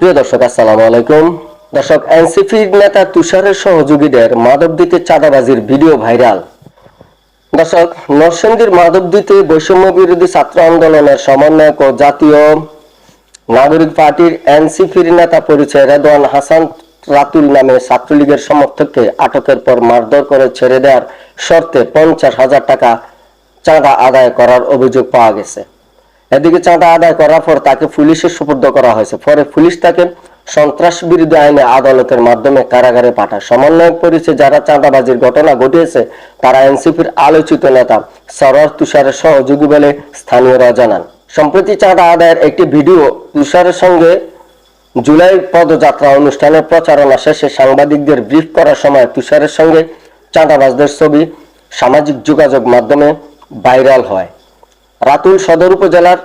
প্রিয় দর্শক, আসসালামু আলাইকুম। দর্শক এনসিপির নেতা তুষারের সহযোগীদের মাদকদ্বীপে চাঁদাবাজির ভিডিও ভাইরাল। দর্শক, নরসিংদীর মাদকদ্বীপে বৈষম্য বিরোধী ছাত্র আন্দোলনের সমন্বয়ক ও জাতীয় নাগরিক পার্টির এনসিপির নেতা পরিচয় রেদওয়ান হাসান রাতুল নামে ছাত্রলীগের সমর্থককে আটকের পর মারধর করে ছেড়ে দেওয়ার শর্তে পঞ্চাশ হাজার টাকা চাঁদা আদায় করার অভিযোগ পাওয়া গেছে। এদিকে চাঁদা আদায় করার পর তাকে পুলিশের সুপর্দ করা হয়েছে। পরে পুলিশ তাকে সন্ত্রাস বিরোধী আইনে আদালতের মাধ্যমে কারাগারে পাঠায়। সমন্বয়ক পরিচয় যারা চাঁদাবাজির ঘটনা ঘটিয়েছে, তারা এনসিপির আলোচিত নেতা সরোয়ার তুষারের সহযোগী বলে স্থানীয়রা জানান। সম্প্রতি চাঁদা আদায়ের একটি ভিডিও তুষারের সঙ্গে জুলাই পদযাত্রা অনুষ্ঠানের প্রচারণা শেষে সাংবাদিকদের ব্রিফ করার সময় তুষারের সঙ্গে চাঁদাবাজদের ছবি সামাজিক যোগাযোগ মাধ্যমে ভাইরাল হয়। রাতুল সদর উপজেলার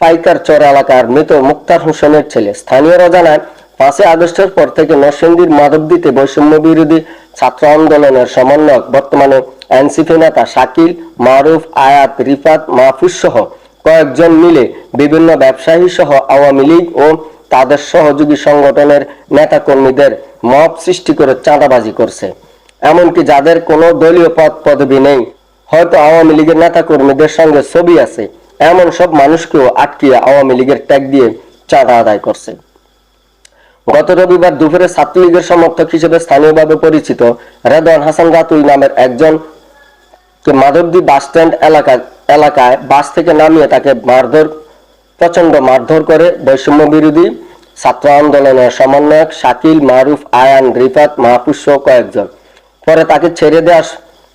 পাইকার চর এলাকার মৃত মুক্তার হোসেনের ছেলে। স্থানীয়রা জানায় পাঁচই আগস্টের পর থেকে নরসিংদীর মাধবদীতে বৈষম্য বিরোধী ছাত্র আন্দোলনের সমন্বয়ক বর্তমানে এনসিপি নেতা শাকিল, মারুফ, আয়াত, রিফাত, মাহফুজ সহ কয়েকজন মিলে বিভিন্ন ব্যবসায়ী সহ আওয়ামী লীগ ও তাদের সহযোগী সংগঠনের নেতাকর্মীদের মব সৃষ্টি করে চাঁদাবাজি করছে। এমনকি যাদের কোনো দলীয় পদ পদবি নেই। হয়তো আওয়ামী লীগের নেতা কর্মীদের সঙ্গে ছবি আছে। এমন সব মানুষকেও আটকিয়ে আওয়ামী লীগের ট্যাগ দিয়ে চাঁদা আদায় করছে। গত রবিবার দুপুরে ছাত্রলীগের সমর্থক হিসেবে স্থানীয়ভাবে পরিচিত রেদওয়ান হাসান রাতুল নামের একজন মাধবদী বাস স্ট্যান্ড এলাকা এলাকায় বাস থেকে নামিয়ে তাকে মারধর প্রচণ্ড মারধর করে বৈষম্য বিরোধী ছাত্র আন্দোলনের সমন্বয়ক শাকিল মারুফ, আয়ান, রিফাত, মাহফুজ সহ কয়েকজন। পরে তাকে ছেড়ে দেওয়ার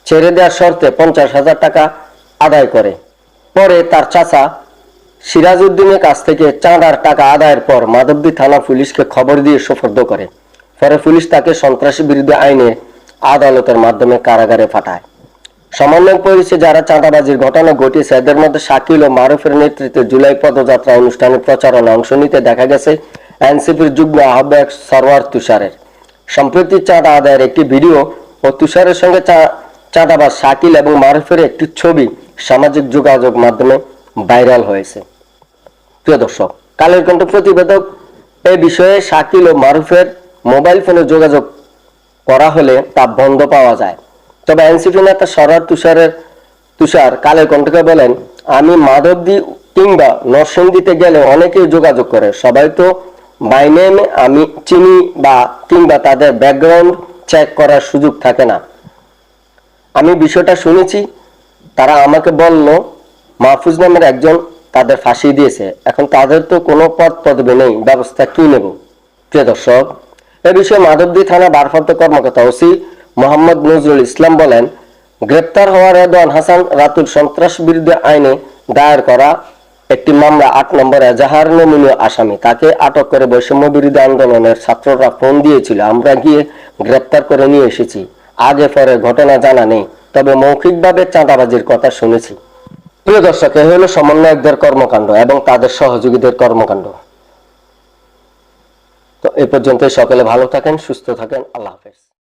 ছেড়ে দেওয়ার শর্তে পঞ্চাশ হাজার টাকা আদায় করে। পরে তার চাচা সিরাজউদ্দিনের কাছ থেকে চাঁদার টাকা আদায়ের পর মাধবদী থানা পুলিশকে খবর দিয়ে সুপর্দ করে। পরে পুলিশ তাকে সন্ত্রাসী বিরোধী আইনে আদালতের মাধ্যমে কারাগারে পাঠায়। সমন্বয় পরিচে যারা চাঁদাবাজির ঘটনা ঘটিয়েছে, এদের মধ্যে শাকিল ও মারুফের নেতৃত্বে জুলাই পদযাত্রা অনুষ্ঠানে প্রচারণা অংশ নিতে দেখা গেছে এনসিপির যুগ্ম আহ্বায়ক সরওয়ার তুষারের। সম্প্রতি চাঁদা আদায়ের একটি ভিডিও ও তুষারের সঙ্গে চা- চাঁদাবাজ শাকিল এবং মারুফের একটি ছবি সামাজিক যোগাযোগ মাধ্যমে ভাইরাল হয়েছে। প্রিয় দর্শক, কালের কণ্ঠ প্রতিবেদক এই বিষয়ে শাকিল ও মারুফের মোবাইল ফোনে যোগাযোগ করা হলে তা বন্ধ পাওয়া যায়। তবে এনসিপি নেতা সরার তুষারের তুষার কালের কণ্ঠকে বলেন, আমি মাধবদী কিংবা নরসিংদীতে গেলে অনেকেই যোগাযোগ করে। সবাই তো বাই নেম আমি চিনি বা কিংবা তাদের ব্যাকগ্রাউন্ড চেক করার সুযোগ থাকে না। আমি বিষয়টা শুনেছি, তারা আমাকে বলল, মাহফুজ নামের একজন তাদের ফাঁসি দিয়েছে। এখন তাদের তো কোনো পদ পদবি নেই, ব্যবস্থা কি নেব? প্রিয় দর্শক, এ বিষয়ে মাধবদী থানা ভারপ্রাপ্ত কর্মকর্তা ওসি মোহাম্মদ নজরুল ইসলাম বলেন, গ্রেপ্তার হওয়া রেদওয়ান হাসান রাতুল সন্ত্রাস বিরুদ্ধে আইনে দায়ের করা একটি মামলা আট নম্বর এজাহার নমনীয় আসামি। তাকে আটক করে বৈষম্য বিরোধী আন্দোলনের ছাত্ররা ফোন দিয়েছিল, আমরা গিয়ে গ্রেপ্তার করে নিয়ে এসেছি। আগে পরে ঘটনা জানা নেই, তবে মৌখিকভাবে চাঁদাবাজির কথা শুনেছি। প্রিয় দর্শক, এ হলো সমন্বয়কদের কর্মকাণ্ড এবং তাদের সহযোগীদের কর্মকাণ্ড। তো এ পর্যন্ত সকলে ভালো থাকেন, সুস্থ থাকেন, আল্লাহ হাফেজ।